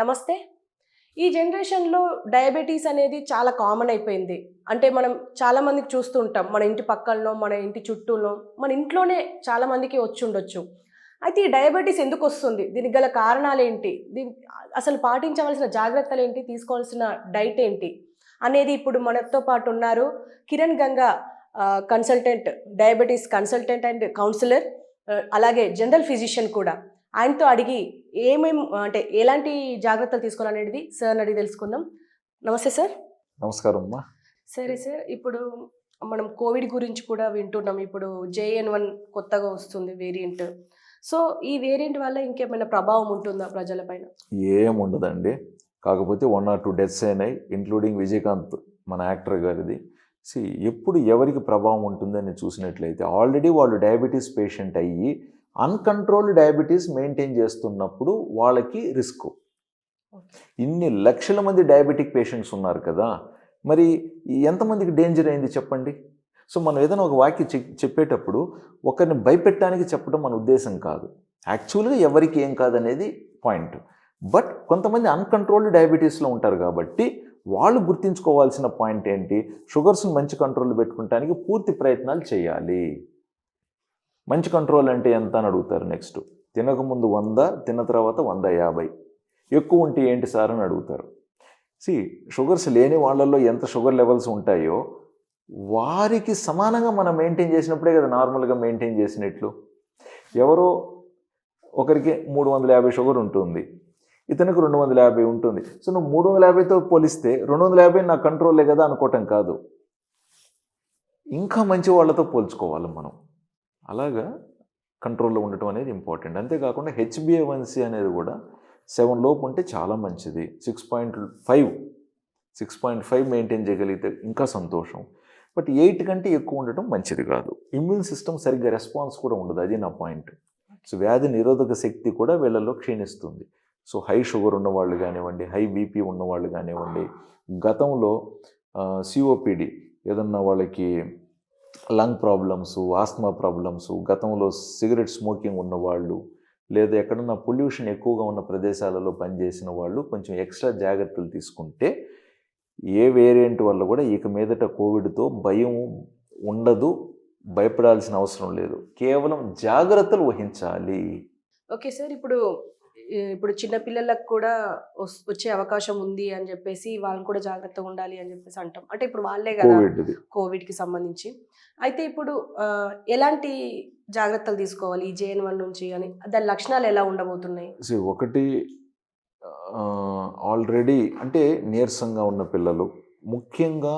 నమస్తే. ఈ జనరేషన్లో డయాబెటీస్ అనేది చాలా కామన్ అయిపోయింది. అంటే మనం చాలామందికి చూస్తూ ఉంటాం. మన ఇంటి పక్కల్లో మన ఇంటి చుట్టూలో మన ఇంట్లోనే చాలామందికి వచ్చి ఉండొచ్చు. అయితే ఈ డయాబెటీస్ ఎందుకు వస్తుంది? దీనికి గల కారణాలు ఏంటి? దీని అసలు పాటించవలసిన జాగ్రత్తలు ఏంటి? తీసుకోవాల్సిన డైట్ ఏంటి? అనేది ఇప్పుడు మనతో పాటు ఉన్నారు Kiran Ganga consultant diabetes consultant and counsellor అలాగే జనరల్ ఫిజిషియన్ కూడా. ఆయనతో అడిగి ఏమేం అంటే ఎలాంటి జాగ్రత్తలు తీసుకోవాలనేది సార్ అడిగి తెలుసుకుందాం. నమస్తే సార్. నమస్కారం అమ్మా. సరే సార్ ఇప్పుడు మనం కోవిడ్ గురించి కూడా వింటున్నాం. ఇప్పుడు జేఎన్ వన్ కొత్తగా వస్తుంది వేరియంట్. సో ఈ వేరియంట్ వల్ల ఇంకేమైనా ప్రభావం ఉంటుందా ప్రజలపైన ఏం ఉండదండి. కాకపోతే వన్ ఆర్ టూ డెత్స్ అయినాయి ఇంక్లూడింగ్ విజయకాంత్ మన యాక్టర్ గారిది. సి ఎప్పుడు ఎవరికి ప్రభావం ఉంటుందని చూసినట్లయితే ఆల్రెడీ వాళ్ళు డయాబెటీస్ పేషెంట్ అయ్యి అన్కంట్రోల్డ్ డయాబెటీస్ మెయింటైన్ చేస్తున్నప్పుడు వాళ్ళకి రిస్క్. ఇన్ని లక్షల మంది డయాబెటిక్ పేషెంట్స్ ఉన్నారు కదా మరి ఎంతమందికి డేంజర్ అయింది చెప్పండి? సో మనం ఏదైనా ఒక వాక్య చెప్పేటప్పుడు ఒకరిని భయపెట్టడానికి చెప్పడం మన ఉద్దేశం కాదు. యాక్చువల్గా ఎవరికి ఏం కాదనేది పాయింట్. బట్ కొంతమంది అన్కంట్రోల్డ్ డయాబెటీస్లో ఉంటారు కాబట్టి వాళ్ళు గుర్తించుకోవాల్సిన పాయింట్ ఏంటి? షుగర్స్ని మంచి కంట్రోల్ పెట్టుకోవడానికి పూర్తి ప్రయత్నాలు చేయాలి. మంచి కంట్రోల్ అంటే ఎంత అని అడుగుతారు నెక్స్ట్ తినకముందు వంద తిన్న తర్వాత వంద యాభై. ఎక్కువ ఉంటే ఏంటి సార్ అని అడుగుతారు. సి షుగర్స్ లేని వాళ్ళల్లో ఎంత షుగర్ లెవెల్స్ ఉంటాయో వారికి సమానంగా మనం మెయింటైన్ చేసినప్పుడే కదా నార్మల్గా మెయింటైన్ చేసినట్లు. ఎవరో ఒకరికి మూడు వందల యాభై షుగర్ ఉంటుంది. ఇతనికి రెండు వందల యాభై ఉంటుంది. సో నువ్వు మూడు వందల యాభైతో పోలిస్తే రెండు వందల యాభై నా కంట్రోలే కదా అనుకోవటం కాదు. ఇంకా మంచి వాళ్ళతో పోల్చుకోవాలి మనం. అలాగా కంట్రోల్లో ఉండటం అనేది ఇంపార్టెంట్. అంతేకాకుండా హెచ్బిఏవన్సీ అనేది కూడా సెవెన్ లోపు ఉంటే చాలా మంచిది. Six point five six point five maintain చేయగలిగితే ఇంకా సంతోషం. బట్ ఎయిట్ కంటే ఎక్కువ ఉండటం మంచిది కాదు. ఇమ్యూన్ సిస్టమ్ సరిగ్గా రెస్పాన్స్ కూడా ఉండదు. అది నా పాయింట్. సో వ్యాధి నిరోధక శక్తి కూడా వీళ్ళలో క్షీణిస్తుంది. సో హై షుగర్ ఉన్నవాళ్ళు కానివ్వండి హై బీపీ ఉన్నవాళ్ళు కానివ్వండి గతంలో సిఓపిడి ఏదన్నా వాళ్ళకి లంగ్ ప్రాబ్లమ్స్ ఆస్మా ప్రాబ్లమ్స్ గతంలో సిగరెట్ స్మోకింగ్ ఉన్నవాళ్ళు లేదా ఎక్కడన్నా పొల్యూషన్ ఎక్కువగా ఉన్న ప్రదేశాలలో పనిచేసిన వాళ్ళు కొంచెం ఎక్స్ట్రా జాగ్రత్తలు తీసుకుంటే ఏ వేరియంట్ వల్ల కూడా ఇక మీదట కోవిడ్తో భయం ఉండదు భయపడాల్సిన అవసరం లేదు. కేవలం జాగ్రత్తలు వహించాలి. ఓకే సార్ ఇప్పుడు ఇప్పుడు చిన్న పిల్లలకు కూడా వచ్చే అవకాశం ఉంది అని చెప్పేసి వాళ్ళని కూడా జాగ్రత్తగా ఉండాలి అని చెప్పేసి అంటాం. అంటే ఇప్పుడు వాళ్ళే కదా కోవిడ్ది కోవిడ్కి సంబంధించి. అయితే ఇప్పుడు ఎలాంటి జాగ్రత్తలు తీసుకోవాలి ఈ జేఎన్ వన్ నుంచి అని? దాని లక్షణాలు ఎలా ఉండబోతున్నాయి? ఒకటి ఆల్రెడీ అంటే నీరసంగా ఉన్న పిల్లలు ముఖ్యంగా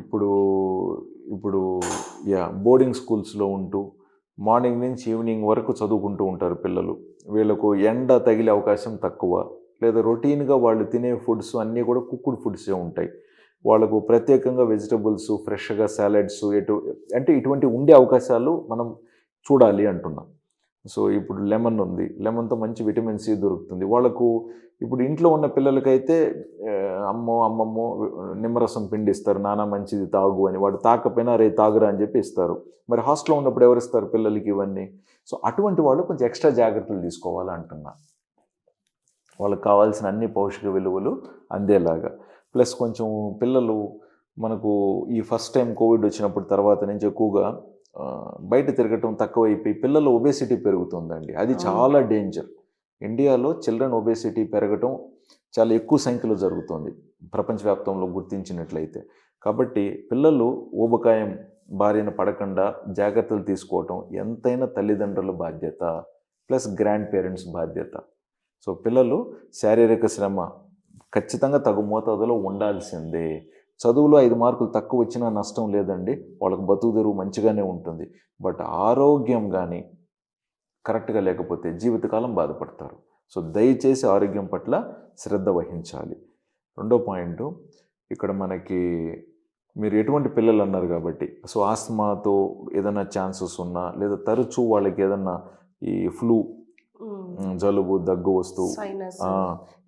ఇప్పుడు ఇప్పుడు యా బోర్డింగ్ స్కూల్స్లో ఉంటూ మార్నింగ్ నుంచి ఈవినింగ్ వరకు చదువుకుంటూ ఉంటారు పిల్లలు. వీళ్ళకు ఎండ తగిలే అవకాశం తక్కువ. లేదా రొటీన్గా వాళ్ళు తినే ఫుడ్స్ అన్నీ కూడా కుక్కుడ్ ఫుడ్సే ఉంటాయి. వాళ్ళకు ప్రత్యేకంగా వెజిటబుల్స్ ఫ్రెష్గా సాలడ్స్ ఎటు అంటే ఇటువంటి ఉండే అవకాశాలు మనం చూడాలి అంటున్నాం. సో ఇప్పుడు లెమన్ ఉంది. లెమన్తో మంచి విటమిన్ సి దొరుకుతుంది. వాళ్ళకు ఇప్పుడు ఇంట్లో ఉన్న పిల్లలకైతే అమ్మో అమ్మమ్మో నిమ్మరసం పిండి ఇస్తారు నానా మంచిది తాగు అని. వాడు తాకపోయినా రే తాగురా అని చెప్పి ఇస్తారు. మరి హాస్టల్లో ఉన్నప్పుడు ఎవరు ఇస్తారు పిల్లలకి ఇవన్నీ? సో అటువంటి వాళ్ళు కొంచెం ఎక్స్ట్రా జాగ్రత్తలు తీసుకోవాలి అంటున్నా. వాళ్ళకి కావాల్సిన అన్ని పౌష్టిక విలువలు అందేలాగా. ప్లస్ కొంచెం పిల్లలు మనకు ఈ ఫస్ట్ టైం కోవిడ్ వచ్చినప్పుడు తర్వాత నుంచి ఎక్కువగా బయట తిరగటం తక్కువైపోయి పిల్లల ఒబేసిటీ పెరుగుతుందండి. అది. చాలా డేంజర్ ఇండియాలో చిల్డ్రన్ ఒబేసిటీ పెరగటం చాలా ఎక్కువ సంఖ్యలో జరుగుతుంది. ప్రపంచవ్యాప్తంలో గుర్తించినట్లయితే. కాబట్టి పిల్లలు ఊబకాయం బారిన పడకుండా జాగ్రత్తలు తీసుకోవటం ఎంతైనా తల్లిదండ్రుల బాధ్యత ప్లస్ గ్రాండ్ పేరెంట్స్ బాధ్యత. సో పిల్లలు శారీరక శ్రమ ఖచ్చితంగా తగు మోతాదులో ఉండాల్సిందే. చదువులో ఐదు మార్కులు తక్కువ వచ్చినా నష్టం లేదండి. వాళ్ళకి బతుకు తెరువు మంచిగానే ఉంటుంది. బట్ ఆరోగ్యం కానీ కరెక్ట్గా లేకపోతే జీవితకాలం బాధపడతారు. సో దయచేసి ఆరోగ్యం పట్ల శ్రద్ధ వహించాలి. రెండో పాయింట్ ఇక్కడ మనకి మీరు ఎటువంటి పిల్లలు అన్నారు కాబట్టి సో ఆస్మాతో ఏదైనా ఛాన్సెస్ ఉన్నా లేదా తరచూ వాళ్ళకి ఏదన్నా ఈ ఫ్లూ జలుబు దగ్గు వస్తూ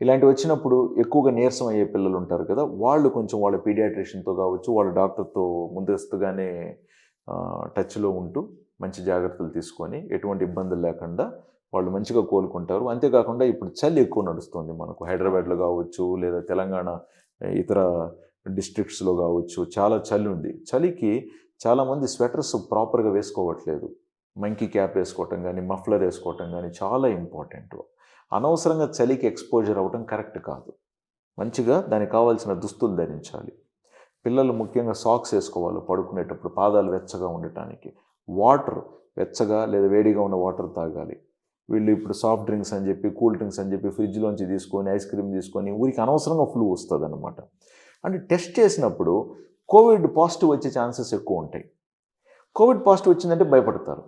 ఇలాంటివి వచ్చినప్పుడు ఎక్కువగా నీరసం అయ్యే పిల్లలు ఉంటారు కదా వాళ్ళు కొంచెం వాళ్ళ పీడియాట్రిషియన్తో కావచ్చు వాళ్ళ డాక్టర్తో ముందస్తుగానే టచ్లో ఉంటూ మంచి జాగ్రత్తలు తీసుకొని ఎటువంటి ఇబ్బందులు లేకుండా వాళ్ళు మంచిగా కోలుకుంటారు. అంతేకాకుండా ఇప్పుడు చలి ఎక్కువ నడుస్తుంది మనకు. హైదరాబాద్లో కావచ్చు లేదా తెలంగాణ ఇతర డిస్ట్రిక్ట్స్లో కావచ్చు చాలా చలి ఉంది. చలికి చాలామంది స్వెటర్స్ ప్రాపర్గా వేసుకోవట్లేదు. మంకీ క్యాప్ వేసుకోవటం కానీ మఫ్లర్ వేసుకోవటం కానీ చాలా ఇంపార్టెంట్. అనవసరంగా చలికి ఎక్స్పోజర్ అవ్వటం కరెక్ట్ కాదు. మంచిగా దానికి కావాల్సిన దుస్తులు ధరించాలి. పిల్లలు ముఖ్యంగా సాక్స్ వేసుకోవాలి పడుకునేటప్పుడు పాదాలు వెచ్చగా ఉండటానికి. వాటర్ వెచ్చగా లేదా వేడిగా ఉన్న వాటర్ తాగాలి. వీళ్ళు ఇప్పుడు సాఫ్ట్ డ్రింక్స్ అని చెప్పి కూల్ డ్రింక్స్ అని చెప్పి ఫ్రిడ్జ్లోంచి తీసుకొని ఐస్ క్రీమ్ తీసుకొని ఊరికి అనవసరంగా ఫ్లూ వస్తుంది అనమాట అంటే టెస్ట్ చేసినప్పుడు కోవిడ్ పాజిటివ్ వచ్చే ఛాన్సెస్ ఎక్కువ ఉంటాయి. కోవిడ్ పాజిటివ్ వచ్చిందంటే భయపడతారు.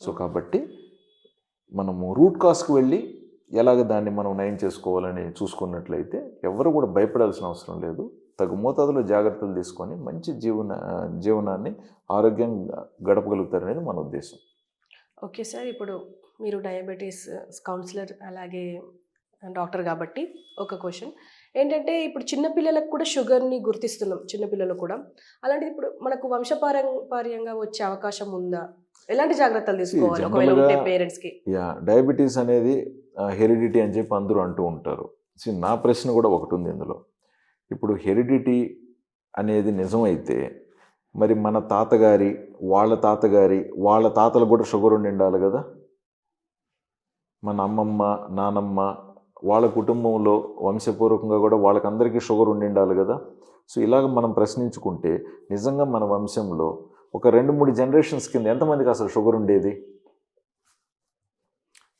సో కాబట్టి మనము రూట్ కాస్కి వెళ్ళి ఎలాగ దాన్ని మనం నయం చేసుకోవాలని చూసుకున్నట్లయితే ఎవరు కూడా భయపడాల్సిన అవసరం లేదు. తగు మోతాదులో జాగ్రత్తలు తీసుకొని మంచి జీవన జీవనాన్ని ఆరోగ్యంగా గడపగలుగుతారనేది మన ఉద్దేశం. ఓకే సార్ ఇప్పుడు మీరు డయాబెటీస్ కౌన్సిలర్ అలాగే డాక్టర్ కాబట్టి ఒక క్వశ్చన్. ఏంటంటే ఇప్పుడు చిన్నపిల్లలకు కూడా షుగర్ని గుర్తిస్తున్నాం చిన్నపిల్లలు కూడా. అలాంటిది ఇప్పుడు మనకు వంశపారంపార్యంగా వచ్చే అవకాశం ఉందా? ఎలాంటి జాగ్రత్తలు తీసుకోవాలి? ఒకవేళ ఉంటే యా డయాబెటీస్ అనేది హెరిడిటీ అని చెప్పి అందరూ అంటూ ఉంటారు. నా ప్రశ్న కూడా ఒకటి ఉంది ఇందులో. ఇప్పుడు హెరిడిటీ అనేది నిజమైతే మరి మన తాతగారి వాళ్ళ తాతగారి వాళ్ళ తాతలు కూడా షుగర్ ఉండి ఉండాలి కదా? మన అమ్మమ్మ నానమ్మ వాళ్ళ కుటుంబంలో వంశపూర్వకంగా కూడా వాళ్ళకందరికీ షుగర్ ఉండి ఉండాలి కదా? సో ఇలాగ మనం ప్రశ్నించుకుంటే నిజంగా మన వంశంలో ఒక రెండు మూడు జనరేషన్స్ కింద ఎంతమందికి అసలు షుగర్ ఉండేది?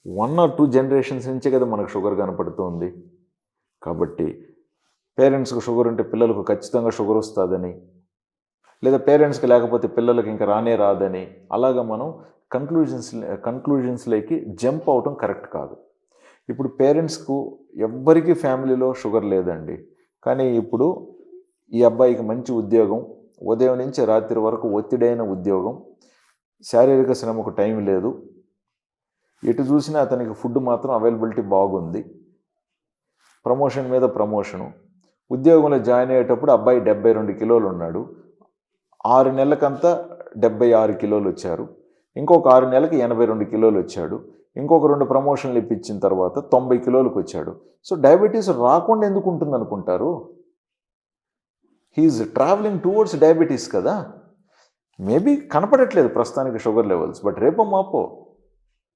వన్ ఆర్ టూ జనరేషన్స్ నుంచే కదా మనకు షుగర్ కనపడుతుంది. కాబట్టి పేరెంట్స్కి షుగర్ ఉంటే పిల్లలకు ఖచ్చితంగా షుగర్ వస్తుందని లేదా పేరెంట్స్కి లేకపోతే పిల్లలకి ఇంకా రానే రాదని అలాగా మనం కన్క్లూజన్స్ కన్క్లూజన్స్లోకి జంప్ అవటం కరెక్ట్ కాదు. ఇప్పుడు పేరెంట్స్కు ఎవ్వరికీ ఫ్యామిలీలో షుగర్ లేదండి. కానీ ఇప్పుడు ఈ అబ్బాయికి మంచి ఉద్యోగం ఉదయం నుంచి రాత్రి వరకు ఒత్తిడైన ఉద్యోగం శారీరక శ్రమకు టైం లేదు. ఎటు చూసినా అతనికి ఫుడ్ మాత్రం అవైలబిలిటీ బాగుంది. ప్రమోషన్ మీద ప్రమోషను. ఉద్యోగంలో జాయిన్ అయ్యేటప్పుడు అబ్బాయి డెబ్బై రెండు కిలోలు ఉన్నాడు. ఆరు నెలలకంతా డెబ్బై ఆరు కిలోలు వచ్చారు. ఇంకొక ఆరు నెలలకి ఎనభై రెండు కిలోలు వచ్చాడు. ఇంకొక రెండు ప్రమోషన్లు ఇప్పించిన తర్వాత తొంభై కిలోలకు వచ్చాడు. సో డయాబెటీస్ రాకుండా ఎందుకు ఉంటుంది అనుకుంటారు హీఈస్ ట్రావెలింగ్ టువర్డ్స్ డయాబెటీస్ కదా. మేబీ కనపడట్లేదు ప్రస్తుతానికి షుగర్ లెవెల్స్ బట్ రేపో మాపో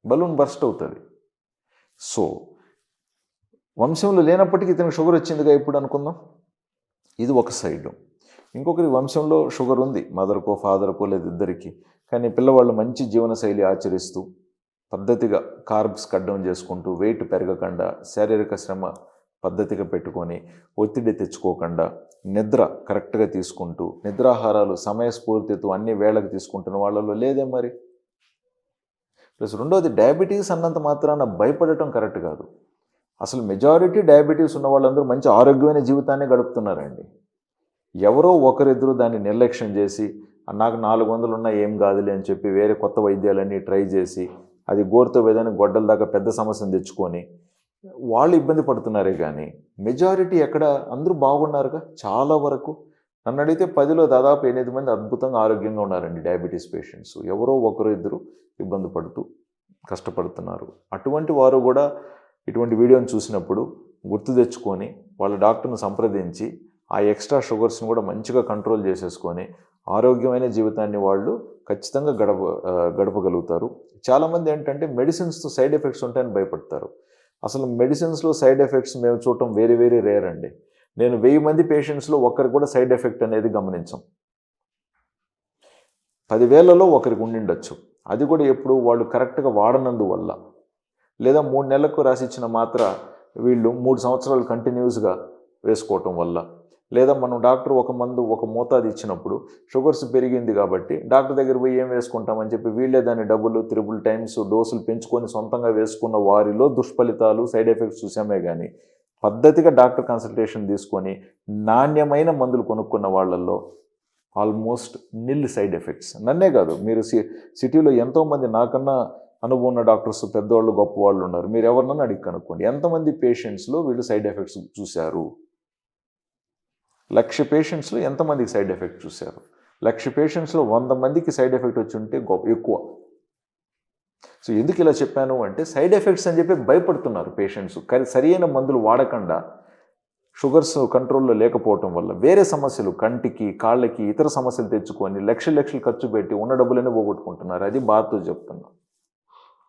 బలూన్ బర్స్ట్ అవుతుంది. సో వంశంలో లేనప్పటికీ ఇతనికి షుగర్ వచ్చిందిగా ఇప్పుడు అనుకుందాం? ఇది ఒక సైడు. ఇంకొకరి వంశంలో షుగర్ ఉంది మదర్కో ఫాదర్కో లేదు ఇద్దరికి. కానీ పిల్లవాళ్ళు మంచి జీవనశైలి ఆచరిస్తూ పద్ధతిగా కార్బ్స్ కడ్డం చేసుకుంటూ వెయిట్ పెరగకుండా శారీరక శ్రమ పద్ధతిగా పెట్టుకొని ఒత్తిడి తెచ్చుకోకుండా నిద్ర కరెక్ట్గా తీసుకుంటూ నిద్రాహారాలు సమయస్ఫూర్తితో అన్ని వేళకు తీసుకుంటున్న వాళ్ళలో లేదే మరి? ప్లస్ రెండోది డయాబెటీస్ అన్నంత మాత్రాన భయపడటం కరెక్ట్ కాదు. అసలు మెజారిటీ డయాబెటీస్ ఉన్న వాళ్ళందరూ మంచి ఆరోగ్యమైన జీవితాన్ని గడుపుతున్నారండి. ఎవరో ఒకరిద్దరు దాన్ని నిర్లక్ష్యం చేసి నాకు నాలుగు వందలు ఉన్నా ఏం కాదులే అని చెప్పి వేరే కొత్త వైద్యాలన్నీ ట్రై చేసి అది గోరుతో వేదానికి గొడ్డల దాకా పెద్ద సమస్యను తెచ్చుకొని వాళ్ళు ఇబ్బంది పడుతున్నారే కానీ మెజారిటీ ఎక్కడ? అందరూ బాగున్నారుగా? చాలా వరకు. నన్ను అడిగితే పదిలో దాదాపు ఎనిమిది మంది అద్భుతంగా ఆరోగ్యంగా ఉన్నారండి డయాబెటీస్ పేషెంట్స్. ఎవరో ఒకరు ఇద్దరు ఇబ్బంది పడుతూ కష్టపడుతున్నారు. అటువంటి వారు కూడా ఇటువంటి వీడియోని చూసినప్పుడు గుర్తు తెచ్చుకొని వాళ్ళ డాక్టర్ను సంప్రదించి ఆ ఎక్స్ట్రా షుగర్స్ని కూడా మంచిగా కంట్రోల్ చేసేసుకొని ఆరోగ్యమైన జీవితాన్ని వాళ్ళు ఖచ్చితంగా గడప గడపగలుగుతారు. చాలామంది ఏంటంటే మెడిసిన్స్తో సైడ్ ఎఫెక్ట్స్ ఉంటాయని భయపడతారు. అసలు మెడిసిన్స్లో సైడ్ ఎఫెక్ట్స్ మేము చూడటం వెరీ వెరీ రేర్ అండి. నేను వెయ్యి మంది పేషెంట్స్లో ఒక్కరికి కూడా సైడ్ ఎఫెక్ట్ అనేది గమనించాం. పదివేలలో ఒకరికి ఉండిండొచ్చు. అది కూడా ఎప్పుడు వాళ్ళు కరెక్ట్గా వాడనందువల్ల. లేదా మూడు నెలలకు రాసిచ్చిన మాత్ర వీళ్ళు మూడు సంవత్సరాలు కంటిన్యూస్గా వేసుకోవటం వల్ల. లేదా మనం డాక్టర్ ఒక మందు ఒక మోతాదు ఇచ్చినప్పుడు షుగర్స్ పెరిగింది కాబట్టి డాక్టర్ దగ్గర పోయి ఏం వేసుకుంటామని చెప్పి వీళ్ళే దాన్ని డబ్బులు త్రిబుల్ టైమ్స్ డోసులు పెంచుకొని సొంతంగా వేసుకున్న వారిలో దుష్ఫలితాలు సైడ్ ఎఫెక్ట్స్ చూసామే కానీ పద్ధతిగా డాక్టర్ కన్సల్టేషన్ తీసుకొని నాణ్యమైన మందులు కొనుక్కున్న వాళ్ళల్లో ఆల్మోస్ట్ నిల్ సైడ్ ఎఫెక్ట్స్. నన్నే కాదు మీరు సి సిటీలో ఎంతోమంది నాకన్నా అనుభవం ఉన్న డాక్టర్స్ పెద్దవాళ్ళు గొప్ప వాళ్ళు ఉన్నారు. మీరు ఎవరినన్నా అడిగి కనుక్కోండి. ఎంతమంది పేషెంట్స్లో వీళ్ళు సైడ్ ఎఫెక్ట్స్ చూశారు? లక్ష పేషెంట్స్లో ఎంతమందికి సైడ్ ఎఫెక్ట్ చూశారు? లక్ష పేషెంట్స్లో వంద మందికి సైడ్ ఎఫెక్ట్ వచ్చి ఉంటే గొప్ప ఎక్కువ. సో ఎందుకు ఇలా చెప్పాను అంటే సైడ్ ఎఫెక్ట్స్ అని చెప్పి భయపడుతున్నారు పేషెంట్స్ కానీ మందులు వాడకుండా షుగర్స్ కంట్రోల్లో లేకపోవటం వల్ల వేరే సమస్యలు కంటికి కాళ్ళకి ఇతర సమస్యలు తెచ్చుకొని లక్షలు లక్షలు ఖర్చు పెట్టి ఉన్న డబ్బులనే పోగొట్టుకుంటున్నారు. అది బాధతో చెప్తున్నాను